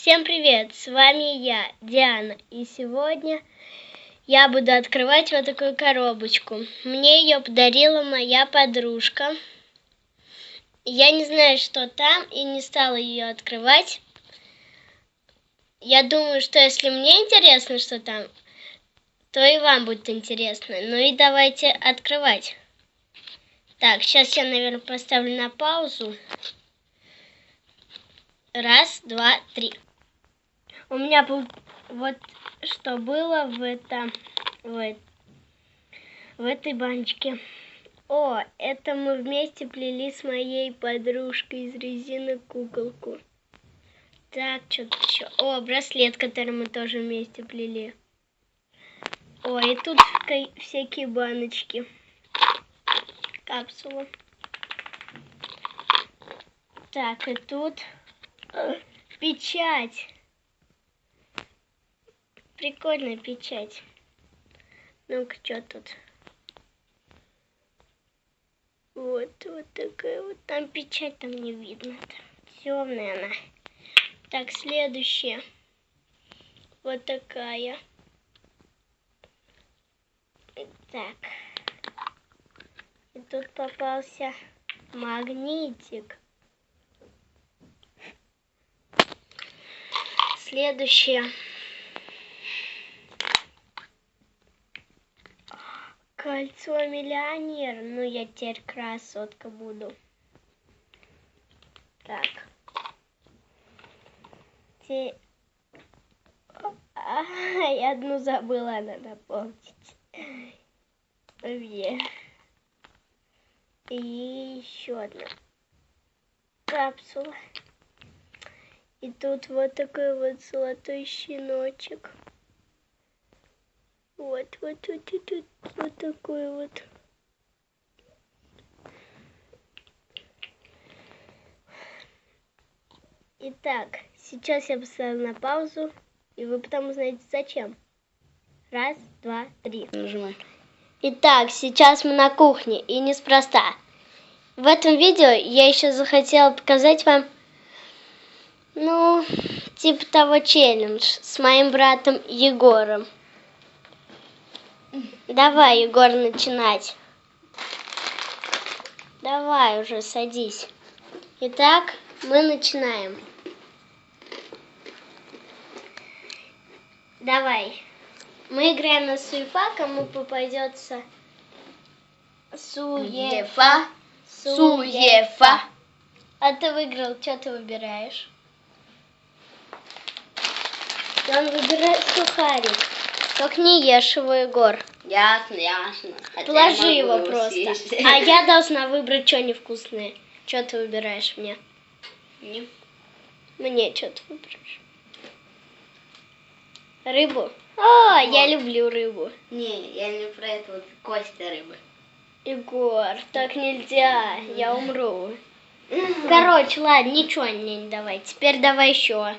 Всем привет! С вами я, Диана. И сегодня я буду открывать вот такую коробочку. Мне ее подарила моя подружка. Я не знаю, что там, и не стала ее открывать. Я думаю, что если мне интересно, что там, то и вам будет интересно. Ну и давайте открывать. Так, сейчас я, наверное, поставлю на паузу. Раз, два, три. У меня был вот что было в это в, в этой баночке. О, это мы вместе плели с моей подружкой из резины куколку. Так, что-то еще. О, браслет, который мы тоже вместе плели. О, и тут всякие баночки. Капсула. Так, и тут печать. Прикольная печать. Ну-ка, что тут? Вот, вот такая вот. Там печать, там не видно. Темная она. Так, следующая. Вот такая. Так. И тут попался магнитик. Следующее. Кольцо миллионер. Ну, я теперь красотка буду. Так. Те... А, я одну забыла, надо помнить. И еще одна капсула. И тут вот такой вот золотой щеночек. Вот, вот, вот, вот, вот, вот такой вот. Итак, сейчас я поставлю на паузу, и вы потом узнаете зачем. Раз, два, три. Нажимай. Итак, сейчас мы на кухне, и неспроста. В этом видео я еще захотела показать вам, ну, типа того челлендж с моим братом Егором. Давай, Егор, начинать. Давай уже, садись. Итак, мы начинаем. Давай. Мы играем на суефа, кому попадется суефа. Суефа. А ты выиграл, что ты выбираешь? Он выбирает сухарик. Только не ешь его, Егор. Ясно, ясно. Хотя Положи я его просто. съесть. А я должна выбрать что невкусное. Что ты выбираешь мне? Не. Мне что ты выбираешь? Рыбу? О, я Вот. люблю рыбу. Не, я не про это вот кости рыбы. Егор, так нельзя, я умру. Короче, ладно, ничего мне не давай. Теперь давай еще.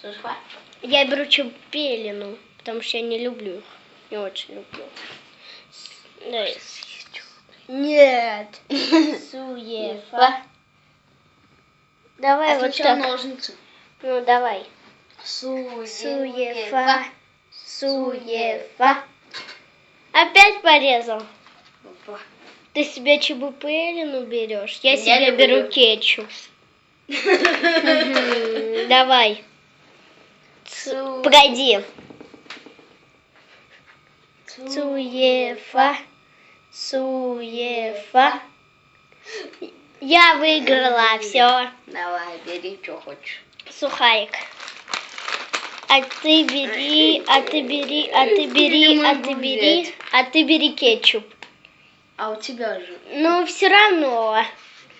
Суефа? Я беру чупелину, потому что я не люблю их. Не очень люблю. Дай. Нет. Суефа. Давай А вот так. ножницы. Ну, давай. Суефа. Суефа. Опять порезал. Опа. Ты себе чебупелину берешь? Я, Я себе люблю. беру кетчуп. Давай. Погоди. Су- Суефа. Суефа. Я выиграла, все. Давай, бери, что хочешь. Сухарик. А ты бери, а ты бери, а ты бери, а ты бери, взять. а ты бери кетчуп. А у тебя же. Ну, все равно.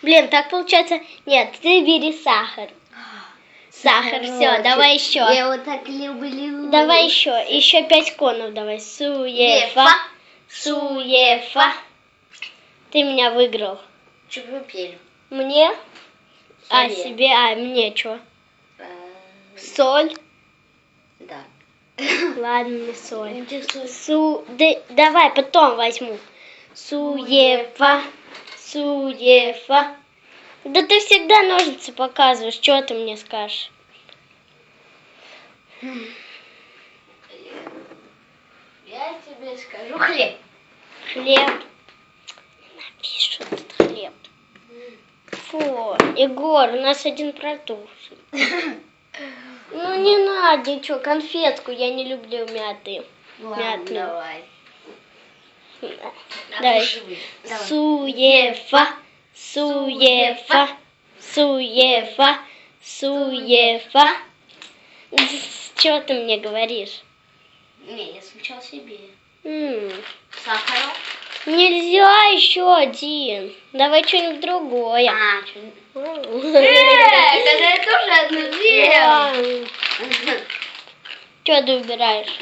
Блин, так получается. Нет, ты бери сахар. Сахар, все, давай еще. Я его так люблю. Давай еще. Еще пять конов давай. Суефа. Суефа. Ты меня выиграл. Чебупель. Мне? А, Себе. себе, а мне что? Э, Соль? Да. Ладно, не соль? Су... да- давай, потом возьму. Суефа. Суефа. Да ты всегда ножницы показываешь, что ты мне скажешь? Я тебе скажу хлеб. Хлеб. Напишу тут хлеб. Фу, Егор, у нас один протухший. Ну не надо ничего, конфетку, я не люблю мяты. Ладно, Мятную. давай. Опиши. Давай. Суефа, суефа, суефа, суефа. Что ты мне говоришь? Не, я сначала себе. М, Сахара. Нельзя еще один. Давай что-нибудь другое. А, что? Что когда я тоже одну ты убираешь?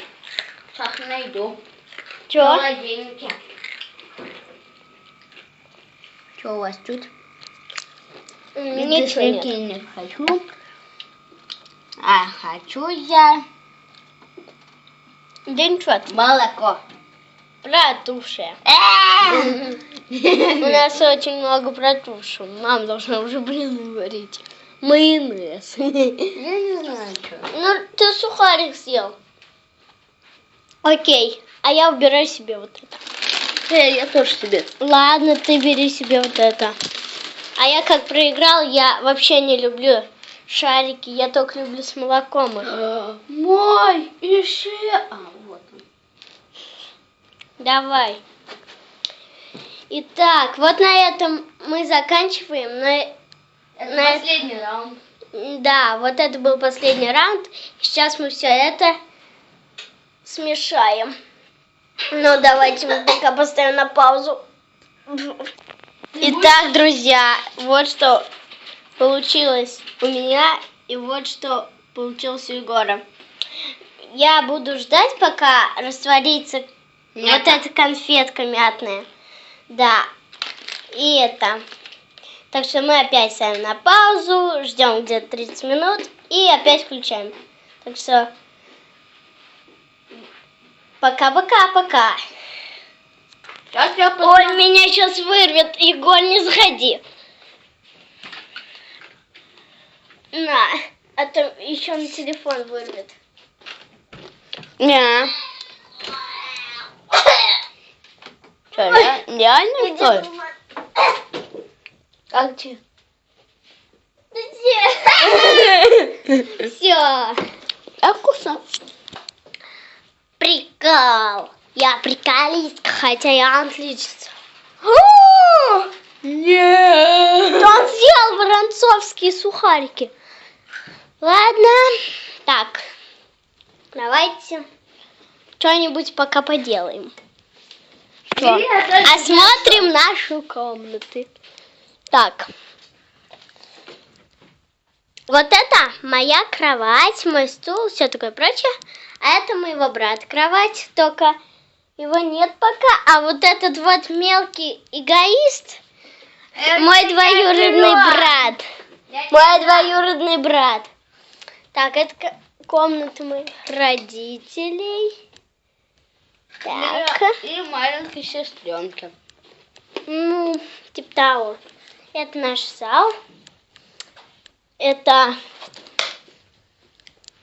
Сейчас найду. Что? холодильнике. Что у вас тут? Ничего нет. не хочу. А хочу я Да ничего, молоко. протуши. Э! У нас очень много протуши. Мама должна уже блины варить. Майонез. Я не знаю, что. Ну, ты сухарик съел. Окей, а я убираю себе вот это. Э, я тоже себе. Ладно, ты бери себе вот это. А я как проиграл, я вообще не люблю шарики, я только люблю с молоком их. Мой еще. А, вот он. Давай. Итак, вот на этом мы заканчиваем. На- Это На- последний раунд. Да, вот это был последний раунд. Сейчас мы все это смешаем. Ну, давайте мы пока поставим на паузу. Итак, друзья, вот что получилось у меня и вот что получилось у Егора. Я буду ждать, пока растворится вот Мята. эта конфетка мятная. Да. И это. Так что мы опять ставим на паузу, ждем где-то 30 минут и опять включаем. Так что пока-пока-пока. Сейчас я Ой, меня сейчас вырвет. Егор, не заходи. На, а то еще на телефон вырвет. Не. Что, ре- реально что ли? Как тебе? Все. А вкусно. Прикол. Я приколистка, хотя я отличница. Нет. Он съел воронцовские сухарики. Ладно. Так. Давайте что-нибудь пока поделаем. Что? Осмотрим нашу комнаты. Так. Вот это моя кровать, мой стул, все такое прочее. А это моего брата кровать, только его нет пока. А вот этот вот мелкий эгоист, мой двоюродный брат. Мой двоюродный брат. Так, это ко- комната моих родителей. Так. И маленькой сестренки. Ну, типа того. Это наш зал. Это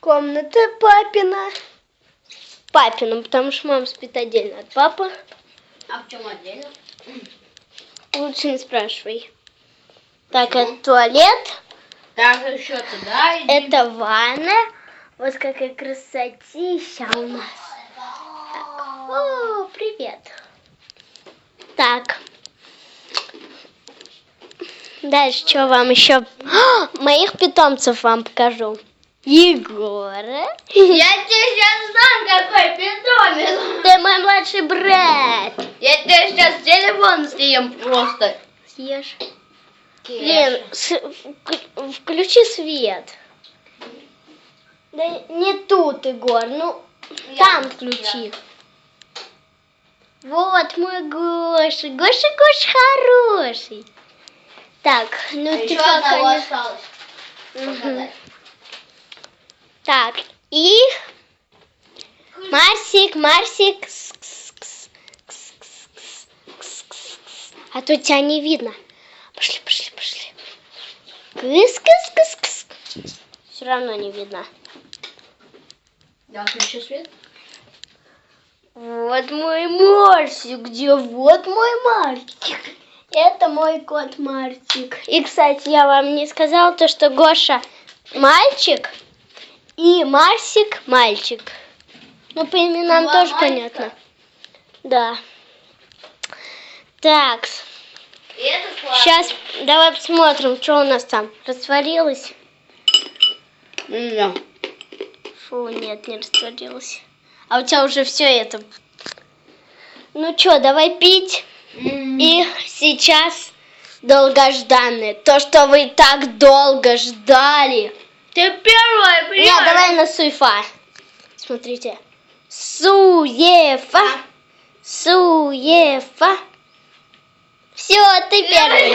комната папина. Папина, потому что мама спит отдельно от папы. А в чем отдельно? Лучше не спрашивай. Так, это туалет. Так, еще туда иди. Это ванна. Вот какая красотища у нас. Так. О, привет. Так. Дальше что вам еще? А, Моих питомцев вам покажу. Егора. Я тебе сейчас дам какой питомец. Ты мой младший брат. Я тебе сейчас телефон съем просто. Съешь. Блин, с- вк- включи свет. Да не тут, Егор, ну там включи. Вот мой Гоша. Гоша, Гоша хороший. Так, ну а Еще типа... одного кон... осталось. Так, и... Марсик, Марсик. А то тебя не видно. Пошли, пошли, пошли. Кыс, кыс, кыс, кыс. Все равно не видно. Я включу свет. Вот мой Марсик, где вот мой Марсик. Это мой кот Мартик. И, кстати, я вам не сказала то, что Гоша мальчик и Марсик мальчик. Ну, по именам Два тоже мальчика? понятно. Да. Так, сейчас давай посмотрим, что у нас там. Растворилось? Да. Фу, нет, не растворилось. А у тебя уже все это. Ну что, давай пить. И сейчас долгожданное. То, что вы так долго ждали. Ты первая, Нет, понимаешь? давай на суефа. Смотрите. Суефа. Суефа. Все, ты первый.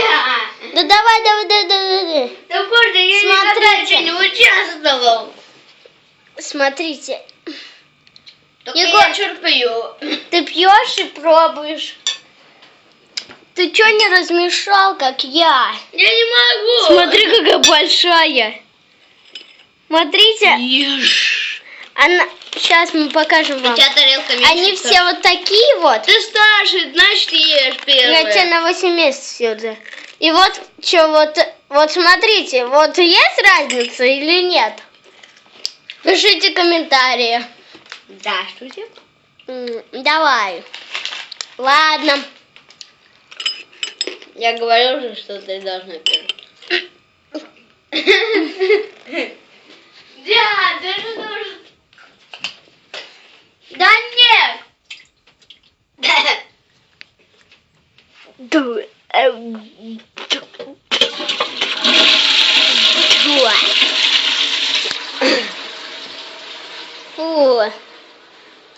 Ну давай, давай, давай, давай, давай. Да боже, я Смотрите. не участвовал. Смотрите. Только Егор. я черпаю. Ты пьешь и пробуешь. Ты что не размешал, как я? Я не могу. Смотри, какая большая. Смотрите, Ешь. она... Сейчас мы покажем У вам. тебя тарелка меньше, Они что все вот такие вот. Ты старший, значит ешь первый. Я тебе на 8 месяцев сюда. И вот что, вот, вот смотрите, вот есть разница или нет? Пишите комментарии. Здравствуйте. М, Давай. Ладно. Я говорил же, что ты должна первый. Да, ты же должен... Да нет! Фу.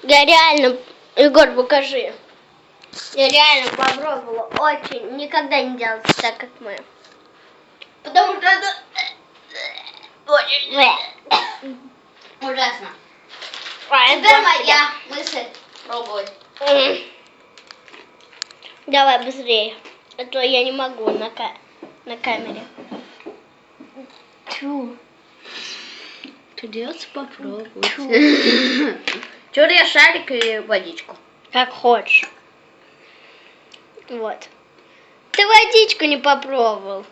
Я реально... Егор, покажи. Я реально попробовала. Очень. Никогда не делала так, как мы. Потому что это... Очень Бэ. ужасно. Ой, Теперь моя мысль. М. Давай быстрее. А то я не могу на, ка- на камере. Тьфу. Придется попробовать. Чур я шарик и водичку. Как хочешь. Вот. Ты водичку не попробовал.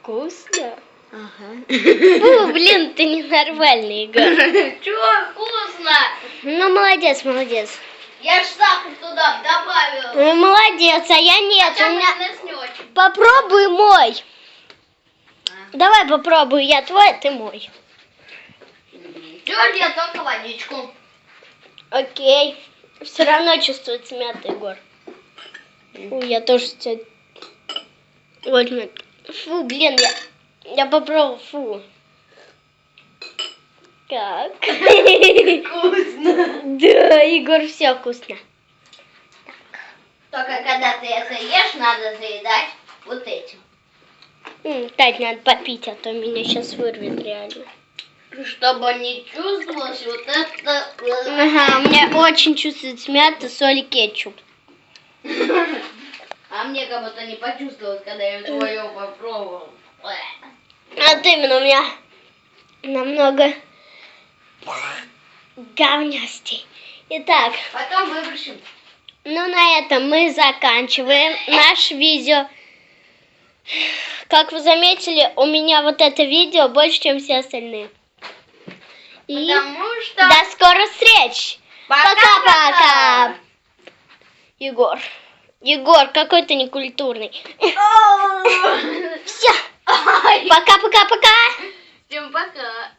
Вкусно. Ага. Фу, блин, ты ненормальный, Егор. Чё, вкусно? Ну, молодец, молодец. Я ж сахар туда добавил. Ну, молодец, а я нет. У Хотя меня... не очень. Попробуй мой. А. Давай попробуй, я твой, а ты мой. Чур я только водичку. Окей. Все равно чувствуется мята, Егор. Фу, я тоже тебя... Вот, мят. Фу, блин, я... Я попробовал, фу. Как? Вкусно. Да, Егор, все вкусно. Только когда ты это ешь, надо заедать вот этим. Тать, надо попить, а то меня сейчас вырвет реально. Чтобы не чувствовалось вот это. Ага, у меня очень чувствуется мята, соль и кетчуп. А мне как будто не почувствовалось, когда я твое попробовал. Вот именно у меня намного говнястей. Итак, Потом выбросим. ну на этом мы заканчиваем наше видео. Как вы заметили, у меня вот это видео больше, чем все остальные. И Потому что... до скорых встреч! Пока-пока! Егор, Егор, какой ты некультурный. Все. Пока-пока-пока. Всем пока.